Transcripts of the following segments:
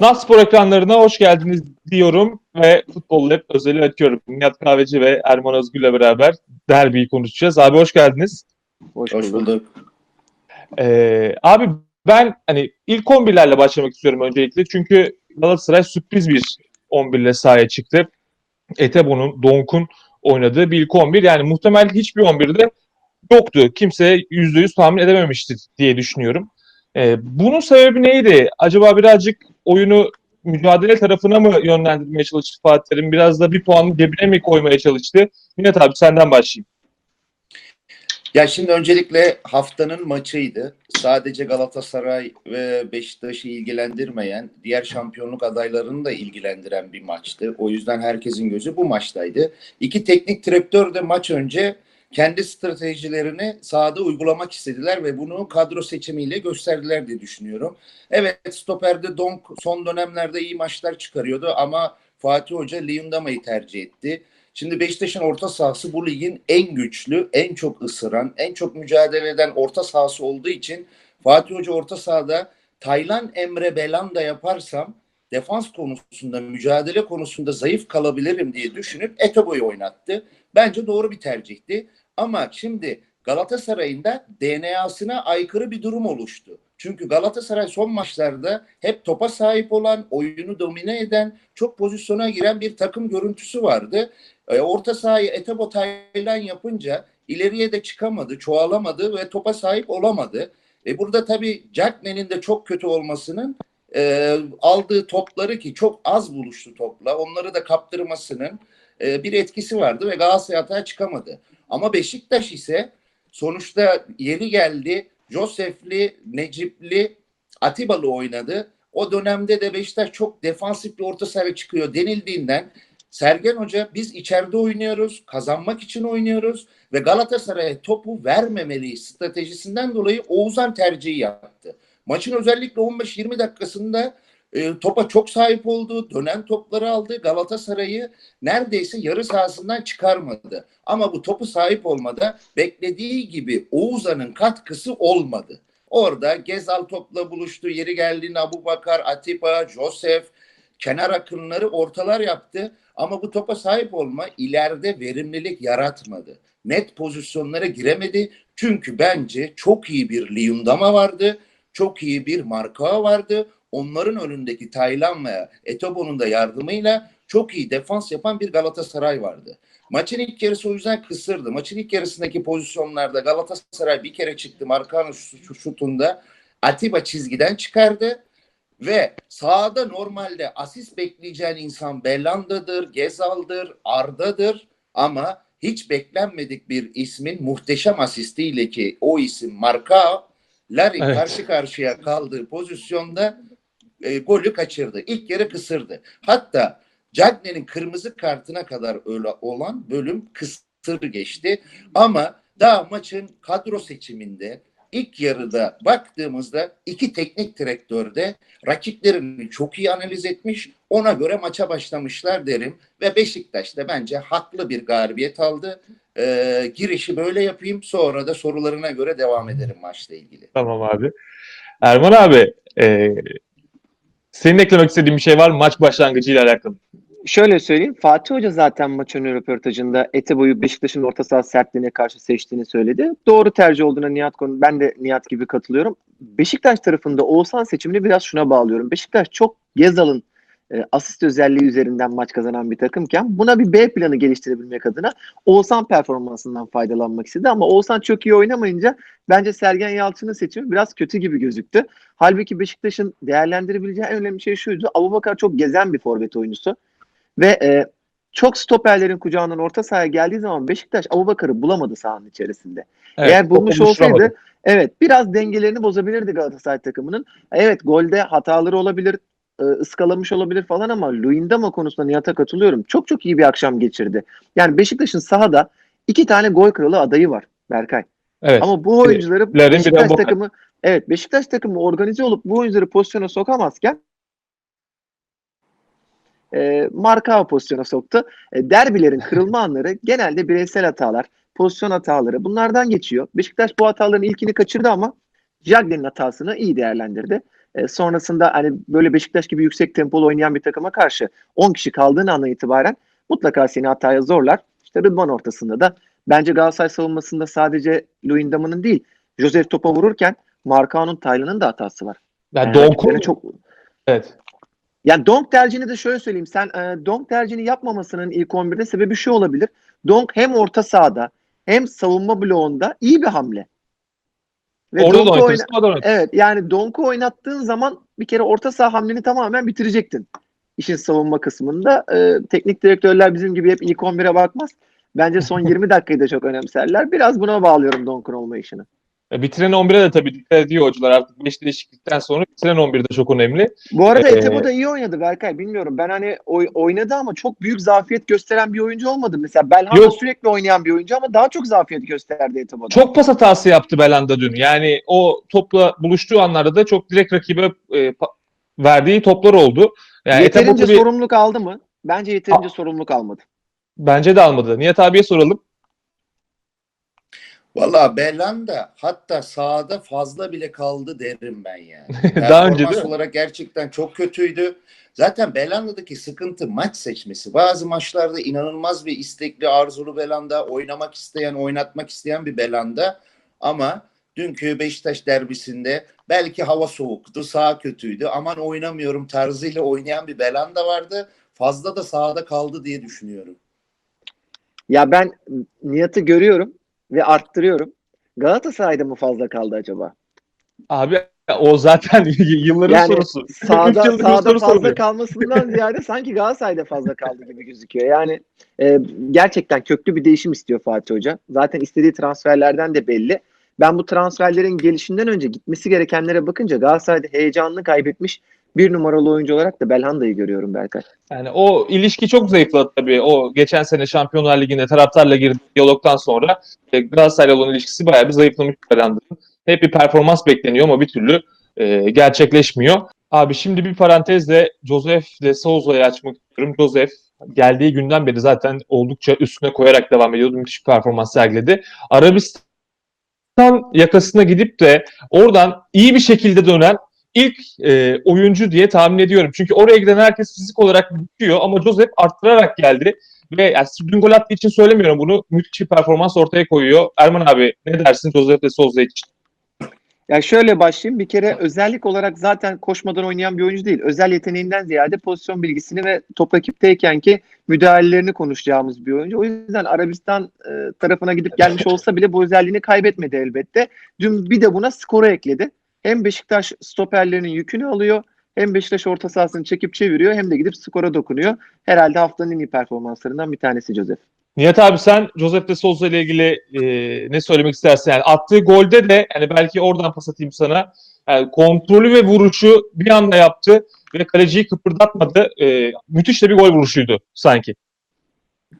Naspor ekranlarına hoş geldiniz diyorum ve Futbol Lab özeli açıyorum. Nihat Kahveci ve Erman Özgür'le beraber derbiyi konuşacağız. Abi hoş geldiniz. Hoş, Hoş bulduk. Ee, abi ben hani ilk 11'lerle başlamak istiyorum öncelikle. Çünkü Galatasaray sürpriz bir 11 ile sahaya çıktı. Etebo'nun, Donk'un oynadığı bir ilk 11. Yani muhtemel hiçbir 11'de yoktu. Kimse %100 tahmin edememiştir diye düşünüyorum. Ee, bunun sebebi neydi? Acaba birazcık oyunu mücadele tarafına mı yönlendirmeye çalıştı Fatih Terim? Biraz da bir puanı cebine mi koymaya çalıştı? Nihat abi senden başlayayım. Ya şimdi öncelikle haftanın maçıydı. Sadece Galatasaray ve Beşiktaş'ı ilgilendirmeyen, diğer şampiyonluk adaylarını da ilgilendiren bir maçtı. O yüzden herkesin gözü bu maçtaydı. İki teknik direktör de maç önce kendi stratejilerini sahada uygulamak istediler ve bunu kadro seçimiyle gösterdiler diye düşünüyorum. Evet stoperde Donk son dönemlerde iyi maçlar çıkarıyordu ama Fatih Hoca Liyundama'yı tercih etti. Şimdi Beşiktaş'ın orta sahası bu ligin en güçlü, en çok ısıran, en çok mücadele eden orta sahası olduğu için Fatih Hoca orta sahada Taylan Emre Belanda yaparsam defans konusunda, mücadele konusunda zayıf kalabilirim diye düşünüp Etobo'yu oynattı. Bence doğru bir tercihti. Ama şimdi Galatasaray'ın da DNA'sına aykırı bir durum oluştu. Çünkü Galatasaray son maçlarda hep topa sahip olan, oyunu domine eden, çok pozisyona giren bir takım görüntüsü vardı. E, orta sahayı Etebo Taylan yapınca ileriye de çıkamadı, çoğalamadı ve topa sahip olamadı. E, burada tabii Jackman'in de çok kötü olmasının e, aldığı topları ki çok az buluştu topla, onları da kaptırmasının e, bir etkisi vardı ve Galatasaray hata çıkamadı. Ama Beşiktaş ise sonuçta yeri geldi. Josefli, Necipli, Atibalı oynadı. O dönemde de Beşiktaş çok defansif bir orta saha çıkıyor denildiğinden Sergen Hoca biz içeride oynuyoruz, kazanmak için oynuyoruz ve Galatasaray'a topu vermemeliyiz stratejisinden dolayı Oğuzhan tercihi yaptı. Maçın özellikle 15-20 dakikasında e, topa çok sahip oldu, dönen topları aldı. Galatasaray'ı neredeyse yarı sahasından çıkarmadı. Ama bu topu sahip olmada beklediği gibi Oğuzhan'ın katkısı olmadı. Orada Gezal topla buluştu. Yeri geldiğinde Abu Bakar, Atiba, Josef, kenar akınları ortalar yaptı. Ama bu topa sahip olma ileride verimlilik yaratmadı. Net pozisyonlara giremedi. Çünkü bence çok iyi bir Liyundama vardı. Çok iyi bir Marka vardı. Onların önündeki Taylan ve Etobo'nun da yardımıyla çok iyi defans yapan bir Galatasaray vardı. Maçın ilk yarısı o yüzden kısırdı. Maçın ilk yarısındaki pozisyonlarda Galatasaray bir kere çıktı. Markanın şutunda Atiba çizgiden çıkardı. Ve sahada normalde asist bekleyeceğin insan Bellanda'dır, Gezal'dır, Arda'dır ama hiç beklenmedik bir ismin muhteşem asistiyle ki o isim Marka Larry Evet. karşı karşıya kaldığı pozisyonda e, golü kaçırdı. İlk yarı kısırdı. Hatta Cagney'in kırmızı kartına kadar öyle olan bölüm kısır geçti. Ama daha maçın kadro seçiminde ilk yarıda baktığımızda iki teknik direktör de rakiplerini çok iyi analiz etmiş. Ona göre maça başlamışlar derim. Ve Beşiktaş da bence haklı bir galibiyet aldı. Ee, girişi böyle yapayım. Sonra da sorularına göre devam ederim maçla ilgili. Tamam abi. Erman abi e, senin eklemek istediğin bir şey var mı maç başlangıcıyla alakalı? Şöyle söyleyeyim. Fatih Hoca zaten maç önü röportajında Etebo'yu Beşiktaş'ın orta saha sertliğine karşı seçtiğini söyledi. Doğru tercih olduğuna Nihat konu ben de Nihat gibi katılıyorum. Beşiktaş tarafında Oğuzhan seçimini biraz şuna bağlıyorum. Beşiktaş çok Gezal'ın e, asist özelliği üzerinden maç kazanan bir takımken buna bir B planı geliştirebilmek adına Oğuzhan performansından faydalanmak istedi ama Oğuzhan çok iyi oynamayınca bence Sergen Yalçın'ın seçimi biraz kötü gibi gözüktü. Halbuki Beşiktaş'ın değerlendirebileceği en önemli şey şuydu. Abubakar çok gezen bir forvet oyuncusu. Ve e, çok stoperlerin kucağından orta sahaya geldiği zaman Beşiktaş Abubakar'ı bulamadı sahanın içerisinde. Evet, Eğer bulmuş olsaydı evet biraz dengelerini bozabilirdi Galatasaray takımının. Evet golde hataları olabilir, e, ıskalamış olabilir falan ama Luyendama konusunda Nihat'a katılıyorum. Çok çok iyi bir akşam geçirdi. Yani Beşiktaş'ın sahada iki tane gol kralı adayı var Berkay. Evet. Ama bu oyuncuları de Beşiktaş Abubacar. takımı evet Beşiktaş takımı organize olup bu oyuncuları pozisyona sokamazken e, Marka pozisyona soktu. E, derbilerin kırılma anları genelde bireysel hatalar, pozisyon hataları bunlardan geçiyor. Beşiktaş bu hataların ilkini kaçırdı ama Jagne'nin hatasını iyi değerlendirdi. E, sonrasında hani böyle Beşiktaş gibi yüksek tempolu oynayan bir takıma karşı 10 kişi kaldığın andan itibaren mutlaka seni hataya zorlar. İşte Rıdvan ortasında da bence Galatasaray savunmasında sadece Luyendam'ın değil Joseph topa vururken Markao'nun Taylan'ın da hatası var. Yani Yani Donk'un çok evet. yani Donk tercihini de şöyle söyleyeyim. Sen e, Donk tercihini yapmamasının ilk 11'de sebebi şu olabilir. Donk hem orta sahada hem savunma bloğunda iyi bir hamle. Ve Orada da oyna- oynatırsın, da oynatırsın. Evet yani Donk'u oynattığın zaman bir kere orta saha hamleni tamamen bitirecektin. İşin savunma kısmında. E, teknik direktörler bizim gibi hep ilk 11'e bakmaz. Bence son 20 dakikayı da çok önemserler. Biraz buna bağlıyorum Donk'un olmayışını. E, Bitiren 11'e de tabii dikkat ediyor hocalar artık 5 değişiklikten sonra bitiren 11 de çok önemli. Bu arada Ee, Etebo da iyi oynadı Berkay. Bilmiyorum. Ben hani oy- oynadı ama çok büyük zafiyet gösteren bir oyuncu olmadı. Mesela Belhanda Yok. sürekli oynayan bir oyuncu ama daha çok zafiyet gösterdi Etebo'da. Çok pas hatası yaptı Belanda dün. Yani o topla buluştuğu anlarda da çok direkt rakibe e, verdiği toplar oldu. Yani yeterince Etebo tabii- sorumluluk aldı mı? Bence yeterince sorumluluk almadı. bence de almadı. Nihat abiye soralım. Valla Belhanda hatta sahada fazla bile kaldı derim ben yani. Daha önce değil mi? olarak gerçekten çok kötüydü. Zaten Belhanda'daki sıkıntı maç seçmesi. Bazı maçlarda inanılmaz bir istekli, arzulu Belhanda, oynamak isteyen, oynatmak isteyen bir Belhanda. Ama dünkü Beşiktaş derbisinde belki hava soğuktu, saha kötüydü. Aman oynamıyorum tarzıyla oynayan bir Belhanda vardı. Fazla da sahada kaldı diye düşünüyorum. Ya ben Nihat'ı görüyorum ve arttırıyorum. Galatasaray'da mı fazla kaldı acaba? Abi o zaten yılların Yani sorusu. Sağda, bu sağda soru fazla soruluyor. kalmasından ziyade sanki Galatasaray'da fazla kaldı gibi gözüküyor. Yani e, gerçekten köklü bir değişim istiyor Fatih Hoca. Zaten istediği transferlerden de belli. Ben bu transferlerin gelişinden önce gitmesi gerekenlere bakınca Galatasaray'da heyecanını kaybetmiş bir numaralı oyuncu olarak da Belhanda'yı görüyorum Berkay. Yani o ilişki çok zayıfladı tabii. O geçen sene Şampiyonlar Ligi'nde taraftarla girdiği diyalogtan sonra e, Galatasaray'la olan ilişkisi bayağı bir zayıflamış Belanda'nın. Hep bir performans bekleniyor ama bir türlü e, gerçekleşmiyor. Abi şimdi bir parantezle Joseph de Souza'yı açmak istiyorum. Joseph geldiği günden beri zaten oldukça üstüne koyarak devam ediyordu. Müthiş bir performans sergiledi. Arabistan yakasına gidip de oradan iyi bir şekilde dönen ilk e, oyuncu diye tahmin ediyorum. Çünkü oraya giden herkes fizik olarak bitiyor ama Joseph arttırarak geldi. Ve yani dün gol attığı için söylemiyorum bunu. Müthiş bir performans ortaya koyuyor. Erman abi ne dersin Joseph de Souza için? Ya şöyle başlayayım. Bir kere özellik olarak zaten koşmadan oynayan bir oyuncu değil. Özel yeteneğinden ziyade pozisyon bilgisini ve top rakipteyken ki müdahalelerini konuşacağımız bir oyuncu. O yüzden Arabistan e, tarafına gidip gelmiş olsa bile bu özelliğini kaybetmedi elbette. Dün bir de buna skoru ekledi. Hem Beşiktaş stoperlerinin yükünü alıyor hem Beşiktaş orta sahasını çekip çeviriyor hem de gidip skora dokunuyor. Herhalde haftanın en iyi performanslarından bir tanesi Joseph. Nihat abi sen Joseph de Souza ile ilgili e, ne söylemek istersin? Yani attığı golde de yani belki oradan pas atayım sana. Yani kontrolü ve vuruşu bir anda yaptı ve kaleciyi kıpırdatmadı. E, müthiş de bir gol vuruşuydu sanki.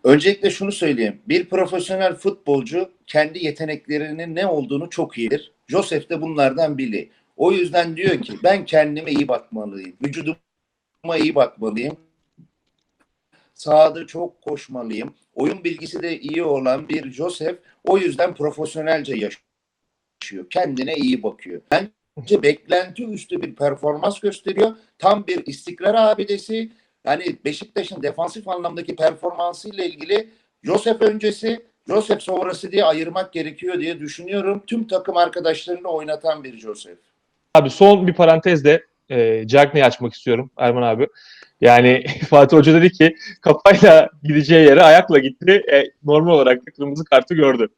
Öncelikle şunu söyleyeyim. Bir profesyonel futbolcu kendi yeteneklerinin ne olduğunu çok iyi bilir. Joseph de bunlardan biri. O yüzden diyor ki ben kendime iyi bakmalıyım. Vücuduma iyi bakmalıyım. Sahada çok koşmalıyım. Oyun bilgisi de iyi olan bir Joseph o yüzden profesyonelce yaşıyor. Kendine iyi bakıyor. Bence beklenti üstü bir performans gösteriyor. Tam bir istikrar abidesi. Yani Beşiktaş'ın defansif anlamdaki performansı ile ilgili Joseph öncesi, Joseph sonrası diye ayırmak gerekiyor diye düşünüyorum. Tüm takım arkadaşlarını oynatan bir Joseph. Abi son bir parantezle e, Cagney'i açmak istiyorum Erman abi. Yani Fatih Hoca dedi ki kafayla gideceği yere ayakla gitti. E, normal olarak da kırmızı kartı gördü.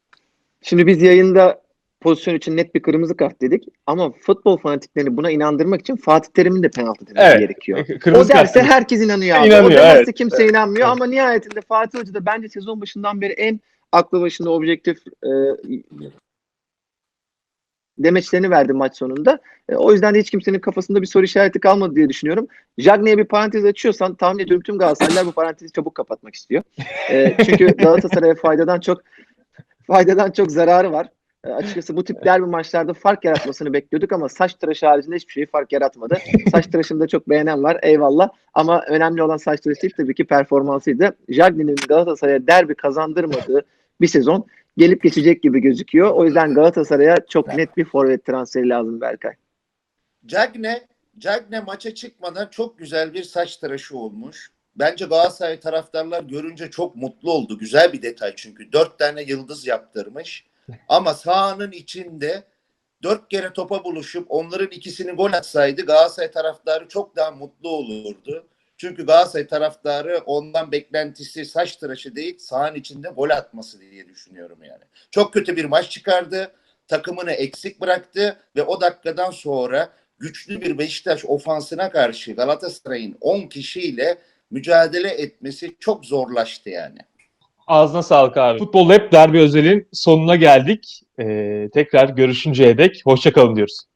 Şimdi biz yayında pozisyon için net bir kırmızı kart dedik ama futbol fanatiklerini buna inandırmak için Fatih Terim'in de penaltı demesi Evet. gerekiyor. Kırmızı o derse kart. herkes inanıyor abi. İnanıyor, o demezse evet. kimse inanmıyor Evet. ama nihayetinde Fatih Hoca da bence sezon başından beri en aklı başında objektif e, demeçlerini verdi maç sonunda. E, o yüzden de hiç kimsenin kafasında bir soru işareti kalmadı diye düşünüyorum. Jagney'e bir parantez açıyorsan tahmin ediyorum tüm Galatasaraylılar bu parantezi çabuk kapatmak istiyor. E, çünkü Galatasaray'a faydadan çok faydadan çok zararı var. E, açıkçası bu tip derbi maçlarda fark yaratmasını bekliyorduk ama saç tıraşı haricinde hiçbir şey fark yaratmadı. Saç tıraşını da çok beğenen var eyvallah. Ama önemli olan saç tıraşı değil tabii ki performansıydı. Jagney'in Galatasaray'a derbi kazandırmadığı bir sezon gelip geçecek gibi gözüküyor. O yüzden Galatasaray'a çok net bir forvet transferi lazım Berkay. Cagne, Cagne maça çıkmadan çok güzel bir saç tıraşı olmuş. Bence Galatasaray taraftarlar görünce çok mutlu oldu. Güzel bir detay çünkü. Dört tane yıldız yaptırmış. Ama sahanın içinde dört kere topa buluşup onların ikisini gol atsaydı Galatasaray taraftarı çok daha mutlu olurdu. Çünkü Galatasaray taraftarı ondan beklentisi saç tıraşı değil sahanın içinde gol atması diye düşünüyorum yani. Çok kötü bir maç çıkardı. Takımını eksik bıraktı ve o dakikadan sonra güçlü bir Beşiktaş ofansına karşı Galatasaray'ın 10 kişiyle mücadele etmesi çok zorlaştı yani. Ağzına sağlık abi. Futbol hep derbi özelin sonuna geldik. Ee, tekrar görüşünceye dek hoşçakalın diyoruz.